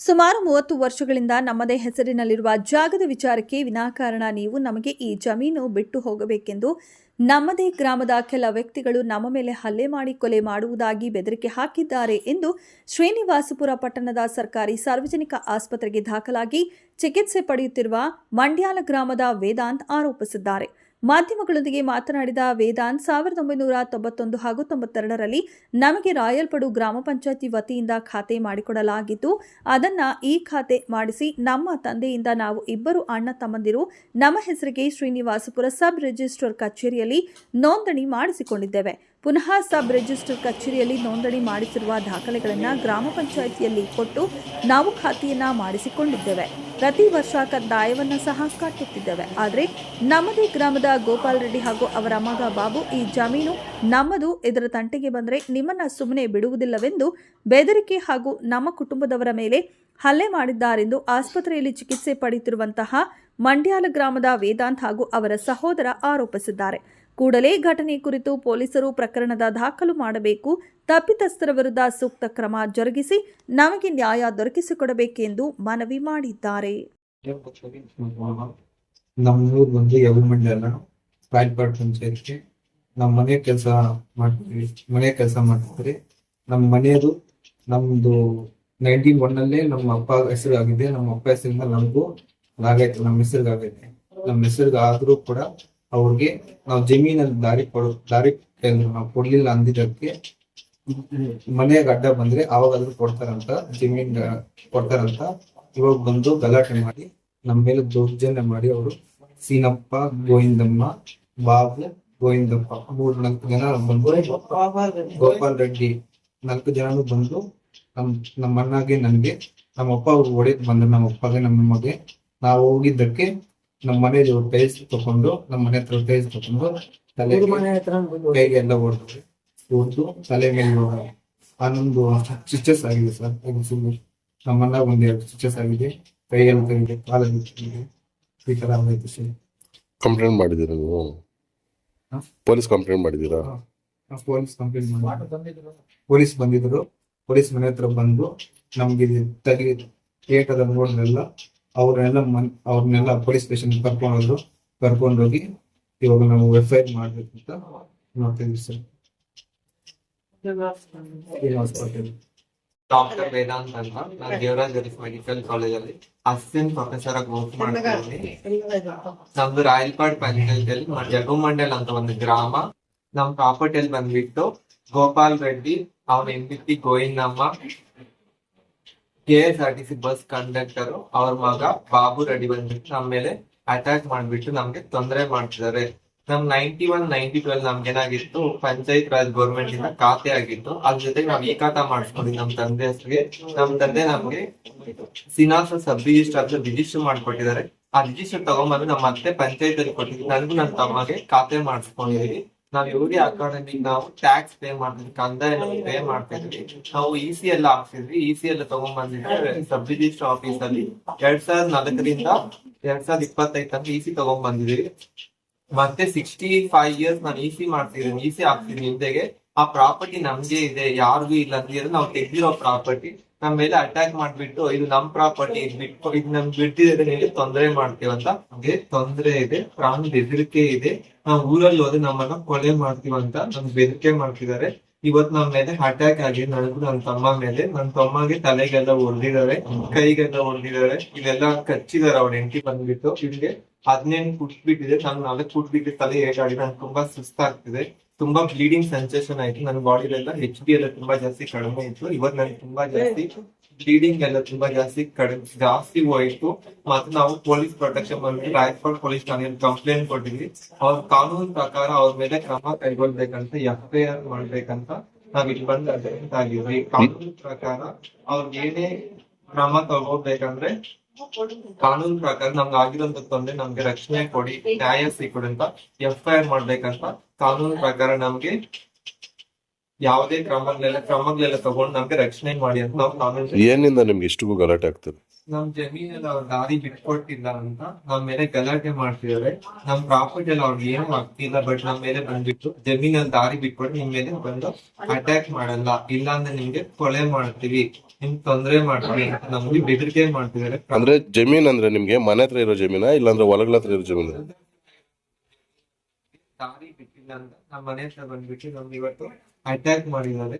ಸುಮಾರು ಮೂವತ್ತು ವರ್ಷಗಳಿಂದ ನಮ್ಮದೇ ಹೆಸರಿನಲ್ಲಿರುವ ಜಾಗದ ವಿಚಾರಕ್ಕೆ ವಿನಾಕಾರಣ ನೀವು ನಮಗೆ ಈ ಜಮೀನು ಬಿಟ್ಟು ಹೋಗಬೇಕೆಂದು ನಮ್ಮದೇ ಗ್ರಾಮದ ಕೆಲ ವ್ಯಕ್ತಿಗಳು ನಮ್ಮ ಮೇಲೆ ಹಲ್ಲೆ ಮಾಡಿ ಕೊಲೆ ಮಾಡುವುದಾಗಿ ಬೆದರಿಕೆ ಹಾಕಿದ್ದಾರೆ ಎಂದು ಶ್ರೀನಿವಾಸಪುರ ಪಟ್ಟಣದ ಸರ್ಕಾರಿ ಸಾರ್ವಜನಿಕ ಆಸ್ಪತ್ರೆಗೆ ದಾಖಲಾಗಿ ಚಿಕಿತ್ಸೆ ಪಡೆಯುತ್ತಿರುವ ಮಂಡ್ಯಾಲ ಗ್ರಾಮದ ವೇದಾಂತ್ ಆರೋಪಿಸಿದ್ದಾರೆ. ಮಾಧ್ಯಮಗಳೊಂದಿಗೆ ಮಾತನಾಡಿದ ವೇದಾಂತ್, ಸಾವಿರದ ಒಂಬೈನೂರ ತೊಂಬತ್ತೊಂದು ಹಾಗೂ ತೊಂಬತ್ತೆರಡರಲ್ಲಿ ನಮಗೆ ರಾಯಲ್ಪಡು ಗ್ರಾಮ ಪಂಚಾಯತಿ ವತಿಯಿಂದ ಖಾತೆ ಮಾಡಿಕೊಡಲಾಗಿದ್ದು, ಅದನ್ನ ಈ ಖಾತೆ ಮಾಡಿಸಿ ನಮ್ಮ ತಂದೆಯಿಂದ ನಾವು ಇಬ್ಬರು ಅಣ್ಣ ತಮ್ಮಂದಿರು ನಮ್ಮ ಹೆಸರಿಗೆ ಶ್ರೀನಿವಾಸಪುರ ಸಬ್ ರಿಜಿಸ್ಟ್ರಾರ್ ಕಚೇರಿಯಲ್ಲಿ ನೋಂದಣಿ ಮಾಡಿಸಿಕೊಂಡಿದ್ದೇವೆ. ಪುನಃ ಸಬ್ ರಿಜಿಸ್ಟರ್ ಕಚೇರಿಯಲ್ಲಿ ನೋಂದಣಿ ಮಾಡಿಸಿರುವ ದಾಖಲೆಗಳನ್ನು ಗ್ರಾಮ ಪಂಚಾಯಿತಿಯಲ್ಲಿ ಕೊಟ್ಟು ನಾವು ಖಾತೆಯನ್ನು ಮಾಡಿಸಿಕೊಂಡಿದ್ದೇವೆ. ಪ್ರತಿ ವರ್ಷ ಕಡ್ಡಾಯವನ್ನು ಸಹ ಕಟ್ಟುತ್ತಿದ್ದೇವೆ. ಆದರೆ ನಮ್ಮದೇ ಗ್ರಾಮದ ಗೋಪಾಲ್ ರೆಡ್ಡಿ ಹಾಗೂ ಅವರ ಮಗ ಬಾಬು ಈ ಜಮೀನು ನಮ್ಮದು. ಇದರ ತಂಟೆಗೆ ಬಂದರೆ ನಿಮ್ಮನ್ನ ಸುಮ್ಮನೆ ಬಿಡುವುದಿಲ್ಲವೆಂದು ಬೆದರಿಕೆ ಹಾಗೂ ನಮ್ಮ ಕುಟುಂಬದವರ ಮೇಲೆ ಹಲ್ಲೆ ಮಾಡಿದ್ದಾರೆಂದು ಆಸ್ಪತ್ರೆಯಲ್ಲಿ ಚಿಕಿತ್ಸೆ ಪಡೆಯುತ್ತಿರುವಂತಹ ಮಂಡ್ಯಾಲ ಗ್ರಾಮದ ವೇದಾಂತ್ ಹಾಗೂ ಅವರ ಸಹೋದರ ಆರೋಪಿಸಿದ್ದಾರೆ. ಕೂಡಲೇ ಘಟನೆ ಕುರಿತು ಪೊಲೀಸರು ಪ್ರಕರಣದ ದಾಖಲು ಮಾಡಬೇಕು, ತಪ್ಪಿತಸ್ಥರ ವಿರುದ್ಧ ಸೂಕ್ತ ಕ್ರಮ ಜರುಗಿಸಿ ನಮಗೆ ನ್ಯಾಯ ದೊರಕಿಸಿಕೊಡಬೇಕೆಂದು ಮನವಿ ಮಾಡಿದ್ದಾರೆ. ನಮ್ಮೂರು ಬಂದು ಯವಮಂಡಲ ರಾಯಲ್ಪಾಡ್ ಪಂಚಾಯತ್ಗೆ ನಮ್ಮ ಮನೆ ಕೆಲಸ ಮಾಡ್ತೀವಿ, ಮನೆ ಕೆಲಸ ಮಾಡ್ತಿದ್ರೆ ನಮ್ಮ ಮನೆಯದು ನಮ್ಮದು ನೈನ್ಟೀನ್ ಒನ್ ಅಲ್ಲೇ ನಮ್ಮ ಅಪ್ಪ ಹೆಸರಾಗಿದೆ, ನಮ್ಮ ಅಪ್ಪ ಹೆಸರಿಂದ ನಮಗೂ ಆಗೈತೆ ನಮ್ಮ ಹೆಸರಿಗಾಗೈತೆ. ನಮ್ಮ ಹೆಸರಿಗಾದ್ರೂ ಕೂಡ ಅವ್ರಿಗೆ ನಾವು ಜಮೀನಲ್ಲಿ ದಾರಿ ಕೊಡ, ದಾರಿ ನಾವು ಕೊಡ್ಲಿಲ್ಲ ಅಂದಿದ್ದಕ್ಕೆ ಮನೆಗೆ ಅಡ್ಡ ಬಂದ್ರೆ ಅವಾಗಾದ್ರೂ ಕೊಡ್ತಾರಂತ, ಜಮೀನ್ ಕೊಡ್ತಾರಂತ. ಇವಾಗ ಬಂದು ಗಲಾಟೆ ಮಾಡಿ, ನಮ್ಮ ಮೇಲೆ ದೌರ್ಜನ್ಯ ಮಾಡಿ ಅವರು ಸೀನಪ್ಪ, ಗೋವಿಂದಮ್ಮ, ಬಾಬು, ಗೋವಿಂದಪ್ಪ ಮೂರ್ ನಾಲ್ಕು ಜನ ಬಂದು ಗೋಪಾಲ್ ರೆಡ್ಡಿ ನಾಲ್ಕು ಜನನು ಬಂದು ನಮ್ ನಮ್ಮ ಅಣ್ಣಗೆ ನನ್ಗೆ ನಮ್ಮ ಅಪ್ಪ ಅವ್ರು ಹೊಡೆದ್ ಬಂದ್ರು, ನಮ್ಮಪ್ಪಗೆ ನಮ್ಮಮ್ಮಗೆ. ನಾವು ಹೋಗಿದ್ದಕ್ಕೆ ನಮ್ಮ ಮನೇಲಿ ಟೈಲ್ಸ್ ತಕೊಂಡು ನಮ್ಮ ಮನೆ ಹತ್ರ ಟೈಲ್ಸ್ ತಕೊಂಡು ತಲೆ ಕೈಗೆ ಎಲ್ಲ ಹೊಡೆದ್ರು ಹೊಡೆದು ತಲೆ ಮೇಲೆ ಹನ್ನೊಂದು ಸ್ಟಿಚಸ್ ಆಗಿದೆ ಸರ್. ನಮ್ಮನ್ನ ಒಂದು ಎರಡು ಸ್ಟಿಚಸ್ ಆಗಿದೆ. ಕೈಯಲ್ಲಿ ತೆಗಿದೆ ಕಾಲಲ್ಲಿ ತೆಗಿದೆ. ಈ ತರ ಆಗೈತೆ ಸರ್. ಕಂಪ್ಲೇಂಟ್ ಮಾಡಿದ್ದೀರಾ ನೀವು? ಹಾ? ಪೊಲೀಸ್ ಕಂಪ್ಲೇಂಟ್ ಮಾಡಿದ್ದೀರಾ? ಪೊಲೀಸ್ ಕಂಪ್ಲೇಂಟ್ ಮಾಡಿ ಪೊಲೀಸ್ ಬಂದಿದ್ರು. ಪೊಲೀಸ್ ಮನೆ ಹತ್ರ ಬಂದು ನಮ್ಗೆ ತಲೆ ಥಿಯೇಟರ್ ಏಟದ ನೋಡಿದ್ರೆಲ್ಲ ಅವ್ರನ್ನೆಲ್ಲ ಮನ್, ಅವ್ರನ್ನೆಲ್ಲ ಪೊಲೀಸ್ ಸ್ಟೇಷನ್ ಕರ್ಕೊಂಡ್ ಹೋಗಿ ಇವಾಗ ನಾವು ಎಫ್ ಐ ಆರ್ ಮಾಡ್ಬೇಕು ಅಂತ ಮಾಡ್ತಿದ್ವಿ ಸರ್. ಶ್ರೀನಿವಾಸ್ ಪಾಟೀಲ್ ಡಾಕ್ಟರ್ ವೇದಾಂತ್ ಅಂತ. ನಾನು ದೇವರಾಜ್ ಅರಿಫ್ ಮೆಡಿಕಲ್ ಕಾಲೇಜಲ್ಲಿ ಅಸಿಸ್ಟೆಂಟ್ ಪ್ರೊಫೆಸರ್ ಆಗಿ ವರ್ಕ್ ಮಾಡ್ತೀನಿ ನಮ್ದು ರಾಯಲ್ಪಾಡ್ ಪಂಚಾಯತಿಯಲ್ಲಿ ಜಗಮಂಡಲ್ ಅಂತ ಒಂದು ಗ್ರಾಮ. ನಮ್ ಪ್ರಾಪರ್ಟಿಯಲ್ಲಿ ಬಂದ್ಬಿಟ್ಟು ಗೋಪಾಲ್ ರೆಡ್ಡಿ, ಅವನ ಹೆಂಡತಿ Govindamma K S R T bus conductor ಅವ್ರ ಮಗ ಬಾಬು ರೆಡ್ಡಿ ಬಂದ್ಬಿಟ್ಟು ನಮ್ಮ ಮೇಲೆ ಅಟ್ಯಾಕ್ ಮಾಡ್ಬಿಟ್ಟು ನಮ್ಗೆ ತೊಂದರೆ ಮಾಡ್ತಿದ್ದಾರೆ. ನಮ್ ನೈನ್ಟಿ ಒನ್ ನೈನ್ಟಿ ಟ್ವೆಲ್ ನಮ್ಗೆ ಏನಾಗಿತ್ತು, ಪಂಚಾಯತ್ ರಾಜ್ ಗೌರ್ಮೆಂಟ್ ಇಂದ ಖಾತೆ ಆಗಿತ್ತು. ಅದ್ರ ಜೊತೆಗೆ ನಾವ್ ಈ ಖಾತಾ ನಮ್ ತಂದೆ ಹೆಸರಿಗೆ. ನಮ್ ತಂದೆ ನಮ್ಗೆ ಸಿನಾಸ ಸಬ್ ರಿಜಿಸ್ಟರ್ ಅಂತ ರಿಜಿಸ್ಟರ್ ಮಾಡ್ಕೊಟ್ಟಿದ್ದಾರೆ. ಆ ರಿಜಿಸ್ಟರ್ ತಗೊಂಡ್ಬಂದು ನಮ್ಮ ಮತ್ತೆ ಪಂಚಾಯತ್ ಅಲ್ಲಿ ಕೊಟ್ಟಿದ್ವಿ ನನಗೂ ನನ್ನ ತಮ್ಮಗೆ ಖಾತೆ ಮಾಡಿಸ್ಕೊಂಡಿದೀವಿ. ನಾವ್ ಯೋಗಿ ಅಕಾಡೆಮಿ ನಾವು ಟ್ಯಾಕ್ಸ್ ಪೇ ಮಾಡ್ತಿದ್ವಿ. ಕಂದಾಯ ಪೇ ಮಾಡ್ತಿದ್ವಿ. ನಾವು ಇ ಸಿ ಎಲ್ಲ ಹಾಕ್ತಿದ್ವಿ ಇ ಸಿ ಎಲ್ಲ ತಗೊಂಡ್ಬಂದಿದ್ರೆ ಸಬ್ ರಿಜಿಸ್ಟರ್ ಆಫೀಸ್ ಅಲ್ಲಿ ಎರಡ್ ಸಾವಿರದ ನಾಲ್ಕರಿಂದ ಎರಡ್ ಸಾವಿರದ ಇಪ್ಪತ್ತೈದ್ ತನಕ ಇ ಸಿ ತಗೊಂಡ್ ಬಂದಿದೀವಿ ಮತ್ತೆ ಸಿಕ್ಸ್ಟಿ ಫೈವ್ ಇಯರ್ಸ್ ನಾನು ಇ ಸಿ ಮಾಡ್ತಿದ್ದೀನಿ. ಇ ಸಿ ಹಾಕ್ತೀನಿ ಹಿಂದೆಗೆ ಆ ಪ್ರಾಪರ್ಟಿ ನಮ್ಗೆ ಇದೆ, ಯಾರಿಗೂ ಇಲ್ಲ ಅಂತಿದ್ರೆ ನಾವು ತೆಗ್ದಿರೋ ಪ್ರಾಪರ್ಟಿ ನಮ್ಮ ಮೇಲೆ ಅಟ್ಯಾಕ್ ಮಾಡ್ಬಿಟ್ಟು, ಇದು ನಮ್ ಪ್ರಾಪರ್ಟಿ ಇದು ಬಿಟ್ಟು, ಇದು ಬಿಟ್ಟಿದೆ ಬಿಟ್ಟಿದ್ರೆ ತೊಂದರೆ ಮಾಡ್ತೀವಂತ ನಮ್ಗೆ ತೊಂದರೆ ಇದೆ ಪ್ರಾಣ ಬೆದರಿಕೆ ಇದೆ. ನಾವು ಊರಲ್ಲಿ ಹೋದ್ರೆ ನಮ್ಮನ್ನ ಕೊಲೆ ಮಾಡ್ತೀವಂತ ನಮ್ ಬೆದರಿಕೆ ಮಾಡ್ತಿದ್ದಾರೆ. ಇವತ್ ನಮ್ ಮೇಲೆ ಅಟ್ಯಾಕ್ ಆಗಿದೆ ನನಗೂ ನನ್ ತಮ್ಮ ಮೇಲೆ, ನನ್ ತಮ್ಮಗೆ ತಲೆಗೆಲ್ಲ ಹೊಡೆದಿದ್ದಾರೆ ಕೈಗೆಲ್ಲ ಹೊಡೆದಿದ್ದಾರೆ ಇದೆಲ್ಲ ಕಚ್ಚಿದಾರೆ ಅವ್ರ ಹೆಂಡತಿ ಬಂದ್ಬಿಟ್ಟು. ಇವ್ರಿಗೆ ಹದಿನೆಂಟು ಕುಟ್ಬಿಟ್ಟಿದೆ ನಾನು ನಾಲ್ಕು ಕುಟ್ಬಿಟ್ಟು ತಲೆ ಏಟಾಡಿ ನಂಗೆ ತುಂಬಾ ಸುಸ್ತಾಗ್ತಿದೆ. ತುಂಬಾ ಬ್ಲೀಡಿಂಗ್ ಸೆನ್ಸೇಷನ್ ಆಯ್ತು ನನ್ನ ಬಾಡಿಲೆಲ್ಲ ಎಚ್ ಬಿ ಎಲ್ಲ ತುಂಬಾ ಜಾಸ್ತಿ ಕಡಿಮೆ ಇತ್ತು. ಇವತ್ತು ನನಗೆ ತುಂಬಾ ಜಾಸ್ತಿ ಬ್ಲೀಡಿಂಗ್ ಎಲ್ಲ ತುಂಬಾ ಜಾಸ್ತಿ ಕಡಿಮೆ ಜಾಸ್ತಿ ಹೋಯ್ತು. ಮತ್ತೆ ನಾವು ಪೊಲೀಸ್ ಪ್ರೊಟೆಕ್ಷನ್ ಬಂದ್ಬಿಟ್ಟು ರಾಯಚೂರು ಪೊಲೀಸ್ ಠಾಣೆಯಲ್ಲಿ ಕಂಪ್ಲೇಂಟ್ ಕೊಟ್ಟಿದ್ವಿ. ಅವ್ರ ಕಾನೂನು ಪ್ರಕಾರ ಅವ್ರ ಮೇಲೆ ಕ್ರಮ ಕೈಗೊಳ್ಬೇಕಂತ ಎಫ್ ಐ ಆರ್ ಮಾಡ್ಬೇಕಂತ ನಾವ್ ಇಲ್ಲಿ ಬಂದು ಆಗಿರೋ ಆಗಿದ್ವಿ ಕಾನೂನು ಪ್ರಕಾರ ಅವ್ರಿಗೆ ಏನೇ ಕ್ರಮ ತಗೋಬೇಕಂದ್ರೆ ಕಾನೂನು ಪ್ರಕಾರ ನಮ್ಗೆ ಆಗಿರೋಂತ ತೊಂದ್ರೆ ನಮ್ಗೆ ರಕ್ಷಣೆ ಕೊಡಿ, ನ್ಯಾಯ ಸಿಕ್ಕೊಡಿ ಅಂತ ಎಫ್ ಐ ಆರ್ ಮಾಡ್ಬೇಕಂತ ಕಾನೂನು ಪ್ರಕಾರ ನಮ್ಗೆ ಯಾವುದೇ ಕ್ರಮಗಳೆಲ್ಲ ಕ್ರಮಗಳೆಲ್ಲ ತಗೊಂಡು ನಮ್ಗೆ ರಕ್ಷಣೆ ಮಾಡಿ ಅಂತ ನಾವು ಕಾಮೆಂಟ್ ಏನಿಂದ ನಿಮ್ಗೆ ಇಷ್ಟಿಗೂ ಗಲಾಟೆ ಆಗ್ತದೆ? ನಮ್ ಜಮೀನಲ್ಲಿ ಅವ್ರ ದಾರಿ ಬಿಟ್ಕೊಟ್ಟಿಲ್ಲ ಅಂತ ನಮ್ ಮೇಲೆ ಗಲಾಟೆ ಮಾಡ್ತಿದಾರೆ ನಮ್ ಪ್ರಾಪರ್ಟಿ ಎಲ್ಲ ಅವ್ರಿಗೆ ಏನು ಆಗ್ತಿಲ್ಲ ಬಟ್ ನಮ್ ಮೇಲೆ ಬಂದ್ಬಿಟ್ಟು ಜಮೀನಲ್ಲಿ ದಾರಿ ಬಿಟ್ಕೊಟ್ಟು ನಿಮ್ ಮೇಲೆ ಬಂದು ಅಟ್ಯಾಕ್ ಮಾಡಲ್ಲ. ಇಲ್ಲ ಅಂದ್ರೆ ನಿಮ್ಗೆ ಕೊಲೆ ಮಾಡ್ತೀವಿ. ನಿಮ್ ತೊಂದ್ರೆ ಮಾಡ್ತೀವಿ ಅಂತ ನಮ್ಗೆ ಬೆದರಿಕೆ ಮಾಡ್ತಿದಾರೆ ಅಂದ್ರೆ ಜಮೀನ್ ಅಂದ್ರೆ ನಿಮ್ಗೆ ಮನೆ ಹತ್ರ ಇರೋ ಜಮೀನಾ ಇಲ್ಲಾಂದ್ರೆ ಹೊಲಗಳ ಹತ್ರ ಇರೋ ಜಮೀನ? ದಾರಿ ಅಂತ ನಮ್ಮ ಮನೆ ಹತ್ರ ಬಂದ್ಬಿಟ್ಟು ನಮ್ಗೆ ಇವತ್ತು ಅಟ್ಯಾಕ್ ಮಾಡಿದ್ದಾರೆ.